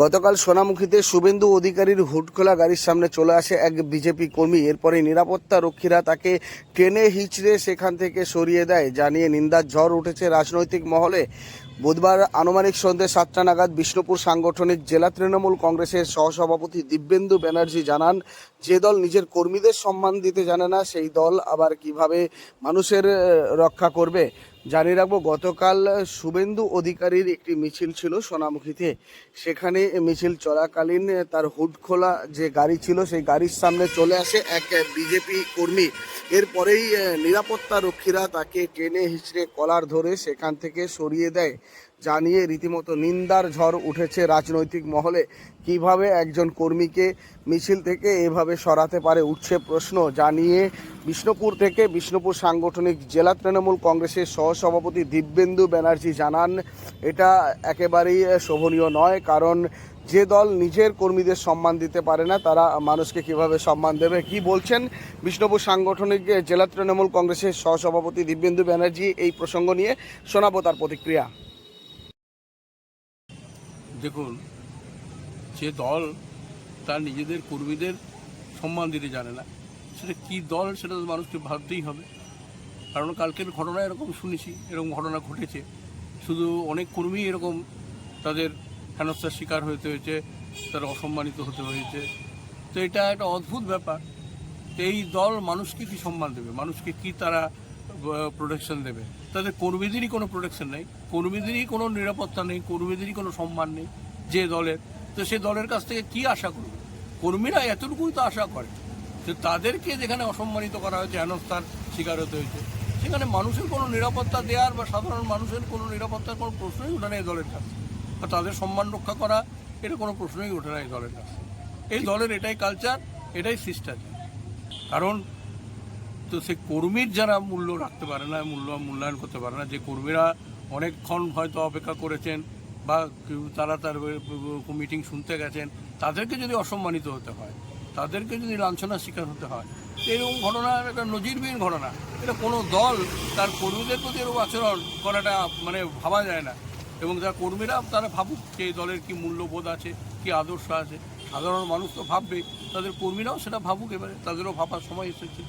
গতকাল সোনামুখীতে শুভেন্দু অধিকারীর হুটখোলা গাড়ির সামনে চলে আসে এক বিজেপি কর্মী। এরপরে নিরাপত্তা রক্ষীরা তাকে টেনে হিচড়ে সেখান থেকে সরিয়ে দেয়, জানিয়ে নিন্দার ঝড় উঠেছে রাজনৈতিক মহলে। বুধবার আনুমানিক সন্ধ্যে সাতটা নাগাদ বিষ্ণুপুর সাংগঠনিক জেলা তৃণমূল কংগ্রেসের সহসভাপতি দিব্যেন্দু ব্যানার্জি জানান, যে দল নিজের কর্মীদের সম্মান দিতে জানে না, সেই দল আবার কীভাবে মানুষের রক্ষা করবে? জানিয়ে রাখব, গতকাল শুভেন্দু অধিকারীর একটি মিছিল ছিল সোনামুখীতে। সেখানে মিছিল চলাকালীন তার হুড খোলা যে গাড়ি ছিল, সেই গাড়ির সামনে চলে আসে এক বিজেপি কর্মী। এরপরেই নিরাপত্তা রক্ষীরা তাকে টেনে হিচড়ে কলার ধরে সেখান থেকে সরিয়ে দেয়। জানিয়ে রীতিমতো নিন্দার ঝড় উঠেছে রাজনৈতিক মহলে। কীভাবে একজন কর্মীকে মিছিল থেকে এভাবে সরাতে পারে, উঠছে প্রশ্ন। জানিয়ে বিষ্ণুপুর থেকে বিষ্ণুপুর সাংগঠনিক জেলা তৃণমূল কংগ্রেসের সহসভাপতি দিব্যেন্দু ব্যানার্জি জানান, এটা একেবারেই শোভনীয় নয়, কারণ যে দল নিজের কর্মীদের সম্মান দিতে পারে না, তারা মানুষকে কীভাবে সম্মান দেবে? কি বলছেন বিষ্ণুপুর সাংগঠনিক জেলা তৃণমূল কংগ্রেসের সহসভাপতি দিব্যেন্দু ব্যানার্জি এই প্রসঙ্গ নিয়ে শোনাবো তার প্রতিক্রিয়া। দেখুন, যে দল তার নিজেদের কর্মীদের সম্মান দিতে জানে না। সেটা কি দল সেটা তো মানুষকে ভাবতেই হবে। কারণ কালকের ঘটনা এরকম শুনেছি, এরকম ঘটনা ঘটেছে। শুধু অনেক কর্মী এরকম তাদের হেনস্থার শিকার হতে হয়েছে, তারা অসম্মানিত হতে হয়েছে। তো এটা একটা অদ্ভুত ব্যাপার। এই দল মানুষকে কি সম্মান দেবে? মানুষকে কি তারা প্রোটেকশন দেবে। তাদের কর্মীদেরই কোনো প্রোটেকশন নেই, কর্মীদেরই কোনো নিরাপত্তা নেই, কর্মীদেরই কোনো সম্মান নেই যে দলের। তো সে দলের কাছ থেকে কি আশা করবে? কর্মীরা এতটুকুই তো আশা করে যে তাদেরকে যেখানে অসম্মানিত করা হয়েছে, হেনস্থার শিকার হতে হয়েছে, সেখানে মানুষের কোনো নিরাপত্তা দেওয়ার বা সাধারণ মানুষের কোনো নিরাপত্তার কোনো প্রশ্নই ওঠে না এই দলের কাছে। বা তাদের সম্মান রক্ষা করা, এটা কোনো প্রশ্নই ওঠে না এই দলের কাছে। এই দলের এটাই কালচার এটাই শিষ্টাচার। কারণ তো সে কর্মীর যারা মূল্য রাখতে পারে না, মূল্য মূল্যায়ন করতে পারে না, যে কর্মীরা অনেকক্ষণ হয়তো অপেক্ষা করেছেন বা তারা তার মিটিং শুনতে গেছেন, তাদেরকে যদি অসম্মানিত হতে হয়, তাদেরকে যদি লাঞ্ছনার শিকার হতে হয় এরকম ঘটনা, একটা নজিরবিহীন ঘটনা। এটা কোনো দল তার কর্মীদের প্রতি এরকম আচরণ করাটা মানে ভাবা যায় না। এবং যারা কর্মীরা, তারা ভাবুক যে এই দলের কি মূল্যবোধ আছে, কি আদর্শ আছে। সাধারণ মানুষ তো ভাববে তাদের কর্মীরাও সেটা ভাবুক, এবারে তাদেরও ভাবার সময় এসেছে।